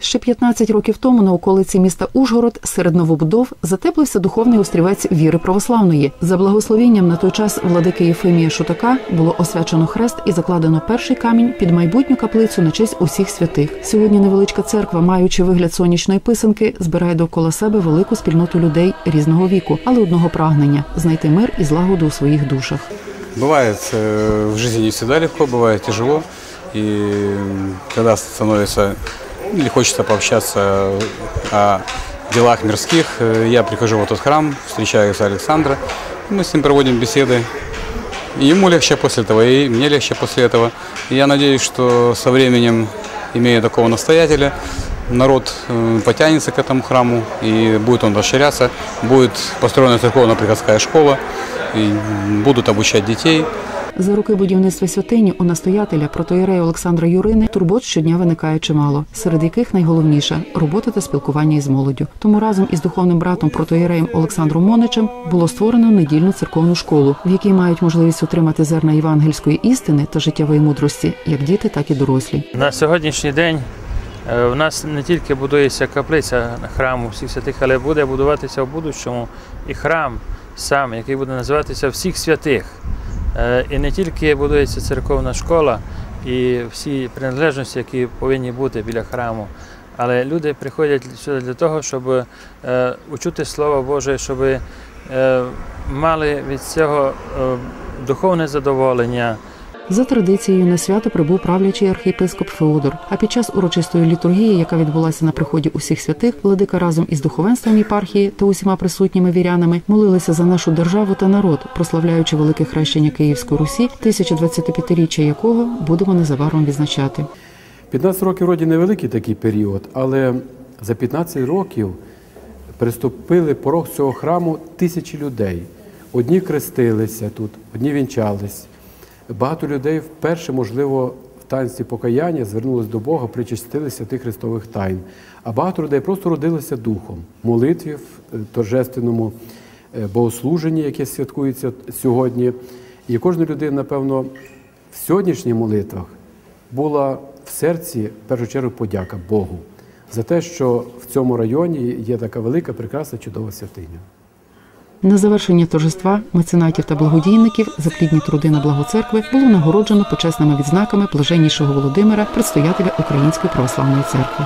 Ще 15 років тому на околиці міста Ужгород серед новобудов затеплився духовний острівець віри православної. За благословінням на той час владики Єфимія Шутака було освячено хрест і закладено перший камінь під майбутню каплицю на честь усіх святих. Сьогодні невеличка церква, маючи вигляд сонячної писанки, збирає довкола себе велику спільноту людей різного віку, але одного прагнення знайти мир і злагоду у своїх душах. Бывает э, в жизни не всегда легко, бывает тяжело. И м, когда становится или хочется пообщаться о делах мирских, э, я прихожу в этот храм, встречаю Александра, мы с ним проводим беседы. Ему легче после этого, и мне легче после этого. Я надеюсь, что со временем, имея такого настоятеля, народ э, потянется к этому храму, и будет он расширяться, будет построена церковно-приходская школа, и будут обучать детей. За роки будівництва святині у настоятеля протоєрея Олександра Юрини турбот щодня виникає чимало, серед яких найголовніше робота та спілкування із молоддю. Тому разом із духовним братом протоєреєм Олександром Моничем було створено недільну церковну школу, в якій мають можливість отримати зерна євангельської істини та життєвої мудрості, як діти, так і дорослі. На сьогоднішній день е, в нас не тільки будується каплиця храму всіх святих, але буде будуватися в будущому і храм сам, який буде називатися всіх святих. Е, І не тільки будується церковна школа і всі приналежності, які повинні бути біля храму, але люди приходять сюди для того, щоб е, учути Слово Боже, щоб е, мали від цього духовне задоволення. За традицією на свято прибув правлячий архієпископ Феодор. А під час урочистої літургії, яка відбулася на приході усіх святих, владика разом із духовенством єпархії та усіма присутніми вірянами молилися за нашу державу та народ, прославляючи велике хрещення Київської Русі, 1025-річчя якого будемо незабаром відзначати. 15 років вроді невеликий такий період, але за 15 років приступили порог цього храму тисячі людей. Одні крестилися тут, одні вінчались. Багато людей вперше, можливо, в танці покаяння звернулись до Бога, причастилися тих христових тайн. А багато людей просто родилися духом, молитві в е, торжественному е, богослуженні, яке святкується сьогодні. І кожна людина, напевно, в сьогоднішніх молитвах була в серці в першу чергу подяка Богу за те, що в цьому районі є така велика, прекрасна, чудова святиня. На завершення торжества меценатів та благодійників за плідні труди на благо церкви було нагороджено почесними відзнаками блаженнішого Володимира, предстоятеля Української православної церкви.